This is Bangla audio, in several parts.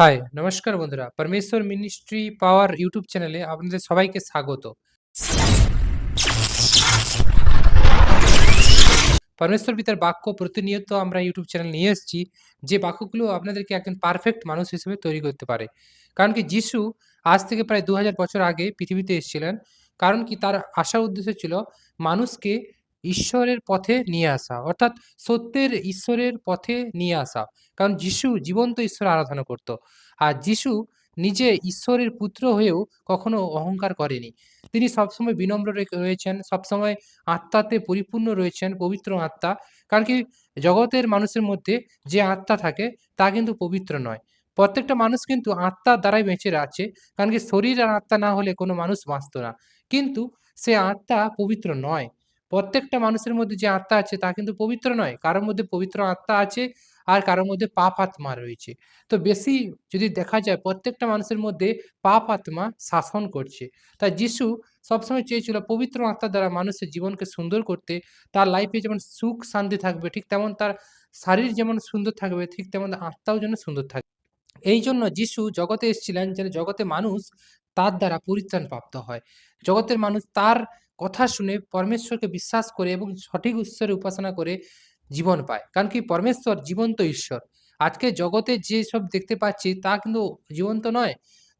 হাই, নমস্কার বন্ধুরা। পরমেশ্বর মিনিস্ট্রি পাওয়ার ইউটিউব চ্যানেলে আপনাদের সবাইকে স্বাগত। পরমেশ্বর পিতার বাক্য প্রতিনিয়ত আমরা ইউটিউব চ্যানেল নিয়ে এসেছি, যে বাক্যগুলো আপনাদেরকে একজন পারফেক্ট মানুষ হিসেবে তৈরি করতে পারে। কারণ কি যিশু আজ থেকে প্রায় ২০০০ বছর আগে পৃথিবীতে এসেছিলেন। কারণ কি তার আসার উদ্দেশ্য ছিল মানুষকে ঈশ্বরের পথে নিয়ে আসা। অর্থাৎ সত্যের ঈশ্বরের পথে নিয়ে আসা। কারণ যিশু জীবন্ত ঈশ্বর আরাধনা করত। আর যিশু নিজে ঈশ্বরের পুত্র হয়েও কখনো অহংকার করেনি। তিনি সবসময় বিনম্র রয়েছেন, সবসময় আত্মাতে পরিপূর্ণ রয়েছেন, পবিত্র আত্মা। কারণ কি জগতের মানুষের মধ্যে যে আত্মা থাকে তা কিন্তু পবিত্র নয়। প্রত্যেকটা মানুষ কিন্তু আত্মার দ্বারাই বেঁচে আছে। কারণ কি শরীর আর আত্মা না হলে কোনো মানুষ বাঁচত না। কিন্তু সে আত্মা পবিত্র নয়। প্রত্যেকটা মানুষের মধ্যে যে আত্মা আছে তা কিন্তু পবিত্র নয়। কারোর মধ্যে পবিত্র আত্মা আছে আর কারোর মধ্যে পাপ আত্মা রয়েছে। তো বেশি যদি দেখা যায় প্রত্যেকটা মানুষের মধ্যে পাপ আত্মা শাসন করছে। তাই যিশু সবসময় চেয়েছিল পবিত্র আত্মার দ্বারা মানুষের জীবনকে সুন্দর করতে। তার লাইফে যেমন সুখ, শান্তি থাকবে, ঠিক তেমন তার শারীর যেমন সুন্দর থাকবে, ঠিক তেমন আত্মাও যেন সুন্দর থাকবে। এই জন্য যিশু জগতে এসেছিলেন যেন জগতে মানুষ তার দ্বারা পরিত্রাণ প্রাপ্ত হয়। জগতের মানুষ তার কথা শুনে পরমেশ্বরকে বিশ্বাস করে এবং সঠিক ঈশ্বরের উপাসনা করে জীবন পায়। কারণ কি পরমেশ্বর জীবন্ত ঈশ্বর। আজকে জগতে যেসব দেখতে পাচ্ছি, তা কিন্তু জীবন্ত নয়।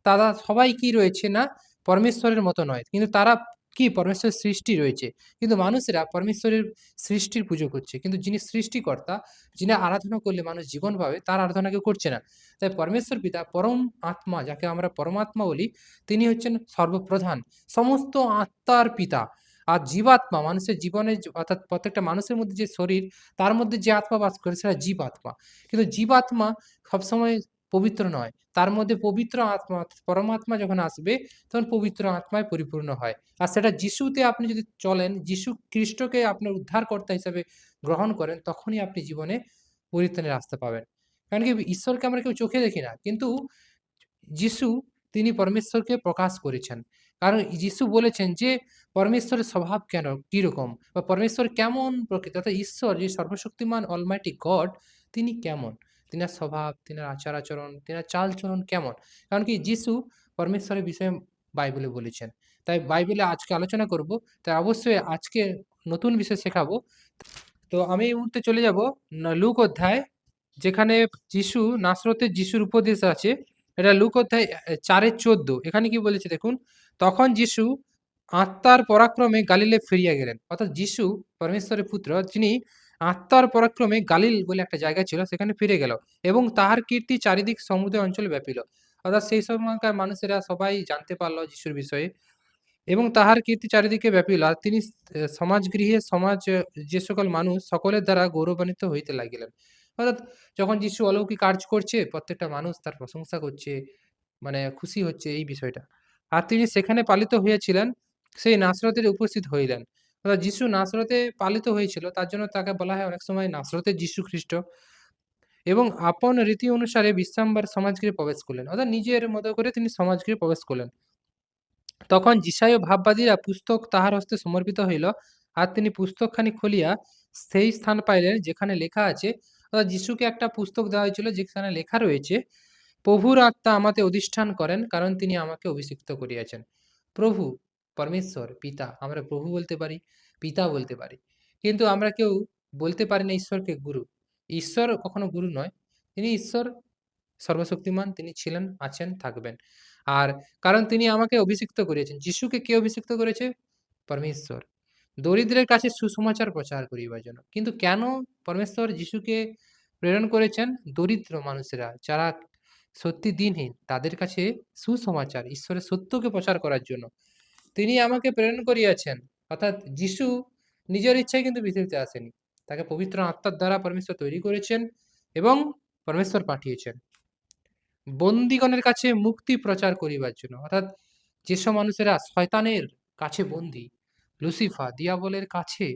তারা সবাই কি রয়েছে না পরমেশ্বরের মতো নয়। কিন্তু তারা কি পরমেশ্বরের সৃষ্টি রয়েছে। কিন্তু মানুষেরা পরমেশ্বরের সৃষ্টির পুজো করছে। কিন্তু যিনি সৃষ্টিকর্তা, যিনি আরাধনা করলে মানুষ জীবন পাবে তার আরাধনা কেউ করছে না। তাই পরমেশ্বর পিতা পরম আত্মা যাকে আমরা পরমাত্মা বলি তিনি হচ্ছেন সর্বপ্রধান। সমস্ত আত্মার পিতা। আর জীবাত্মা মানুষের জীবনে অর্থাৎ প্রত্যেকটা মানুষের মধ্যে যে শরীর তার মধ্যে যে আত্মা বাস করে সেটা জীবাত্মা। কিন্তু জীবাত্মা সবসময় পবিত্র নয়। তার মধ্যে পবিত্র আত্মা পরমাত্মা যখন আসবে তখন পবিত্র আত্মায় পরিপূর্ণ হয়। আর সেটা যিশুতে আপনি যদি চলেন, যিশু খ্রিস্টকে আপনার উদ্ধারকর্তা হিসাবে গ্রহণ করেন তখনই আপনি জীবনে পরিত্রাণের রাস্তা পাবেন। কারণ কি ঈশ্বরকে আমরা কেউ চোখে দেখি না। কিন্তু যিশু তিনি পরমেশ্বরকে প্রকাশ করেছেন। কারণ যিশু বলেছেন যে পরমেশ্বরের স্বভাব কেন কীরকম বা পরমেশ্বর কেমন প্রকৃতি অর্থাৎ ঈশ্বর যে সর্বশক্তিমান অলমাইটি গড তিনি কেমন? তিনার স্বভাব, তিনার আচার-আচরণ, তিনার চাল-চলন কেমন? কারণ কি যিশু পরমেশ্বরের বিষয়ে বাইবেলে বলেছেন। তাই বাইবেলে আজকে আলোচনা করব। তাই অবশ্যই আজকে নতুন বিষয় শেখাবো। তো আমি এই মুহূর্তে চলে যাব লুক অধ্যায় যেখানে যিশু নাসরতের যিশুর উপদেশ আছে। এটা লুক অধ্যায় চারের চোদ্দ এখানে কি বলেছে দেখুন, তখন যিশু আত্মার পরাক্রমে গালিলে ফিরিয়া গেলেন। অর্থাৎ যিশু পরমেশ্বরের পুত্র যিনি আত্মার পরাক্রমে গালিল বলে একটা জায়গা ছিল সেখানে ফিরে গেল এবং তাহার কীর্তি চারিদিক সমুদ্র অঞ্চলে ব্যাপিল। অর্থাৎ সেই সময়কার মানুষেরা সবাই জানতে পারল যিশুর বিষয়ে এবং তাহার কীর্তি চারিদিকে ব্যাপিল। আর তিনি সমাজগৃহে সমাজ যে সকল মানুষ সকলের দ্বারা গৌরবান্বিত হইতে লাগিলেন। অর্থাৎ যখন যিশু অলৌকিক কাজ করছে প্রত্যেকটা মানুষ তার প্রশংসা করছে, মানে খুশি হচ্ছে এই বিষয়টা। আর তিনি সেখানে পালিত হইয়াছিলেন, সেই নাসরতে উপস্থিত হইলেন। অর্থাৎ যিশু নাসরতে পালিত হয়েছিল তার জন্য তাকে বলা হয় অনেক সময় নাসরতের যিশু খ্রিস্ট। এবং আপন রীতি অনুসারে বিশ্রামবার সমাজগৃহে প্রবেশ করলেন। অর্থাৎ নিজের মতো করে তিনি সমাজগৃহে প্রবেশ করলেন। তখন ও ভাববাদীরা পুস্তক তাহার হস্তে সমর্পিত হইল। আর তিনি পুস্তকখানি খুলিয়া সেই স্থান পাইলেন যেখানে লেখা আছে অর্থাৎ যিশুকে একটা পুস্তক দেওয়া হয়েছিল যেখানে লেখা রয়েছে, প্রভুর আত্মা আমাতে অধিষ্ঠান করেন কারণ তিনি আমাকে অভিষিক্ত করিয়াছেন। প্রভু, পরমেশ্বর, পিতা আমরা প্রভু বলতে পারি, পিতা বলতে পারি। কিন্তু আমরা কেউ বলতে পারি না ঈশ্বরকে গুরু। ঈশ্বর কখনো গুরু নয়। তিনি ঈশ্বর সর্বশক্তিমান তিনি ছিলেন, আছেন, থাকবেন। আর কারণ তিনি আমাকে অভিষিক্ত করিয়াছেন। যিশুকে কে অভিষিক্ত করেছে? পরমেশ্বর। দরিদ্রের কাছে সুসমাচার প্রচার করিবার জন্য। কিন্তু কেন পরমেশ্বর যিশুকে প্রেরণ করেছেন? দরিদ্র মানুষেরা যারা সত্যি দিনহীন তাদের কাছে সুসমাচার ঈশ্বরের সত্যকে প্রচার করার জন্য। তিনি আমাকে প্রেরণ করিয়াছেন। অর্থাৎ যিশু নিজের ইচ্ছায় কিন্তু পৃথিবীতে আসেনি। তাকে পবিত্র আত্মার দ্বারা পরমেশ্বর তৈরি করেছেন এবং পরমেশ্বর পাঠিয়েছেন। বন্দিগণের কাছে মুক্তি প্রচার করিবার জন্য। অর্থাৎ যেসব মানুষেরা শয়তানের কাছে বন্দী, লুসিফা দিয়াবলের কাছে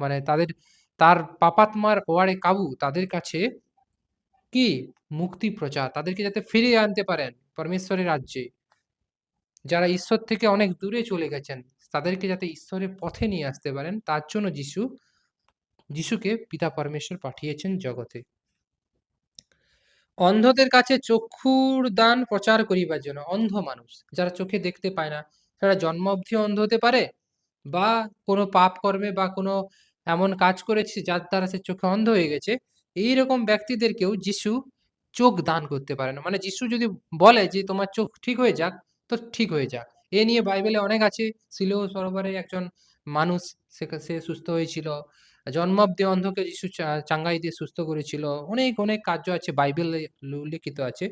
মানে তাদের তার পাপাত্মার ওয়াড়ে কাবু তাদের কাছে কি? মুক্তি প্রচার। তাদেরকে যাতে ফিরিয়ে আনতে পারেন পরমেশ্বরের রাজ্যে। যারা ঈশ্বর থেকে অনেক দূরে চলে গেছেন তাদেরকে যাতে ঈশ্বরের পথে নিয়ে আসতে পারেন তার জন্য যিশু, যিশুকে পিতা পরমেশ্বর পাঠিয়েছেন জগতে। অন্ধদের কাছে চক্ষুর দান প্রচার করিবার জন্য। অন্ধ মানুষ, যারা চোখে দেখতে পায় না, তারা জন্ম অবধি অন্ধ হতে পারে বা কোনো পাপ কর্মে বা কোনো এমন কাজ করেছে যার দ্বারা সে চোখে অন্ধ হয়ে গেছে। এই রকম ব্যক্তিদেরকেও যিশু চোখ দান করতে পারে না। মানে যিশু যদি বলে যে তোমার চোখ ঠিক হয়ে যাক, তো ঠিক হয়ে যাক। এ নিয়ে বাইবেলে অনেক আছে। সিলোয় সরোবরে একজন মানুষ সে সুস্থ হয়েছিল। জন্মাব্দে অন্ধকে যিশু চাঙ্গাই দিয়ে সুস্থ করেছিল। অনেক, অনেক কার্য আছে বাইবেলে উল্লিখিত আছে।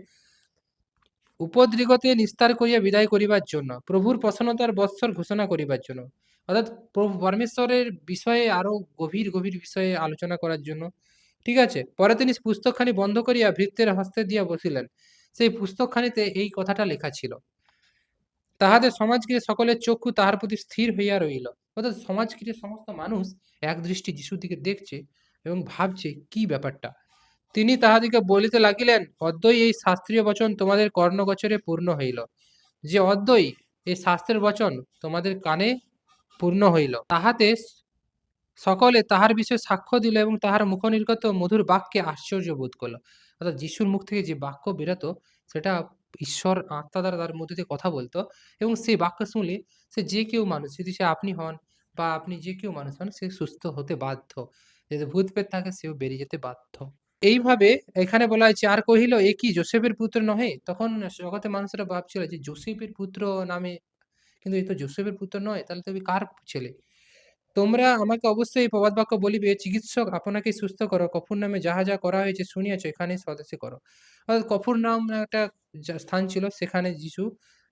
উপদ্রিগতে নিস্তার করিয়া বিদায় করিবার জন্য, প্রভুর প্রসন্নতার বৎসর ঘোষণা করিবার জন্য। অর্থাৎ প্রভু পরমেশ্বরের বিষয়ে আরও গভীর, গভীর বিষয়ে আলোচনা করার জন্য। ঠিক আছে? পরে তিনি পুস্তকখানি বন্ধ করিয়া ভৃত্যের হস্তে দিয়া বসিলেন। সেই পুস্তকখানিতে এই কথাটা লেখা ছিল। তাহাদের সমাজ ঘিরে সকলের চক্ষু তাহার প্রতি স্থির হইয়া রহিল। অর্থাৎ সমাজ ঘিরে সমস্ত মানুষ একদৃষ্টি যিশুর দিকে দেখছে এবং ভাবছে কি ব্যাপারটা? তিনি তাহাদিকে বলিতে লাগিলেন, অদ্যই এই শাস্ত্রীয় বচন তোমাদের কর্ণগোচরে পূর্ণ হইল। যে অদ্যই এই শাস্ত্রের বচন তোমাদের কানে পূর্ণ হইল। তাহাতে সকলে তাহার বিষয়ে সাক্ষ্য দিল এবং তাহার মুখনির্গত মধুর বাক্যে আশ্চর্য বোধ করল। অর্থাৎ যিশুর মুখ থেকে যে বাক্য বেরোত সেটা ঈশ্বর আত্মা দ্বারা তার মধ্যে দিয়ে কথা বলতো এবং সেই বাক্য শুনলে সে যে কেউ মানুষ যদি সে আপনি হন বা আপনি যে কেউ মানুষ হন সে সুস্থ হতে বাধ্য। যদি ভূত-প্রেত থাকে সেও বেরিয়ে যেতে বাধ্য। এইভাবে এখানে বলা হয়েছে, আর কহিল এ কি যোসেফের পুত্র নহে? তখন জগতে মানুষেরা ভাবছিল যে যোসেফের পুত্র নামে কিন্তু এ তো যোসেফের পুত্র নয়। তাহলে তবে কার ছেলে? তোমরা আমাকে অবশ্যই এই প্রবাদ বাক্য বলিবে, চিকিৎসক আপনাকে সুস্থ করো। কফরনামে যাহা, যা করা হয়েছে শুনিয়াছ এখানেই স্বদেশে করো। অর্থাৎ কফরনাম একটা স্থান ছিল সেখানে যিশু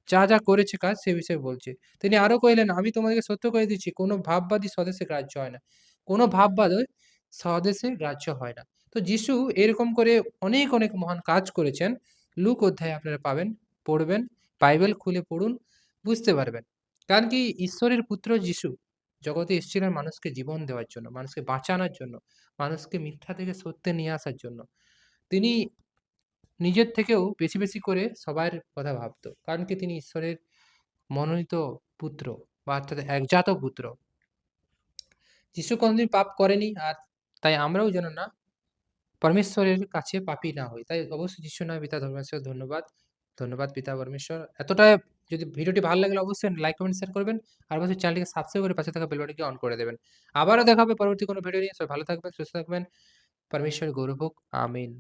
যা, যা করেছে কাজ সে বিষয়ে বলছে। তিনি আরও কহিলেন, আমি তোমাদেরকে সত্য করে দিচ্ছি কোন ভাববাদী স্বদেশে গ্রাহ্য হয় না। কোন ভাববাদই স্বদেশে গ্রাহ্য হয় না। তো যিশু এরকম করে অনেক, অনেক মহান কাজ করেছেন। লুক অধ্যায়ে আপনারা পাবেন, পড়বেন, বাইবেল খুলে পড়ুন, বুঝতে পারবেন। কারণ কি ঈশ্বরের পুত্র যিশু জগতে এসেছিলেন মানুষকে জীবন দেওয়ার জন্য, মানুষকে বাঁচানোর জন্য, মানুষকে মিথ্যা থেকে সত্যে নিয়ে আসার জন্য। তিনি নিজের থেকেও বেশি, বেশি করে সবার কথা ভাবত। কারণ কি তিনি ঈশ্বরের মনোনীত পুত্র বা অর্থাৎ একজাত পুত্র। যিশু কোনদিন পাপ করেনি আর তাই আমরাও যেন না পরমেশ্বরের কাছে পাপি না হই। তাই অবশ্যই যিশুর নামে পিতা ধর্মেশ্বর ধন্যবাদ। ধন্যবাদ পিতা পরমেশ্বর। এতটা যদি ভিডিওটি ভালো লাগলে অবশ্যই লাইক, কমেন্ট, শেয়ার করবেন। আর অবশ্যই চ্যানেলটিকে সাবস্ক্রাইব করে পাশে থাকা বেল বাটনটি অন করে দেবেন। আবারও দেখা হবে পরবর্তী কোনো ভিডিও নিয়ে। সবাই ভালো থাকবেন, সুস্থ থাকবেন। পরমেশ্বর হোক। আমিন।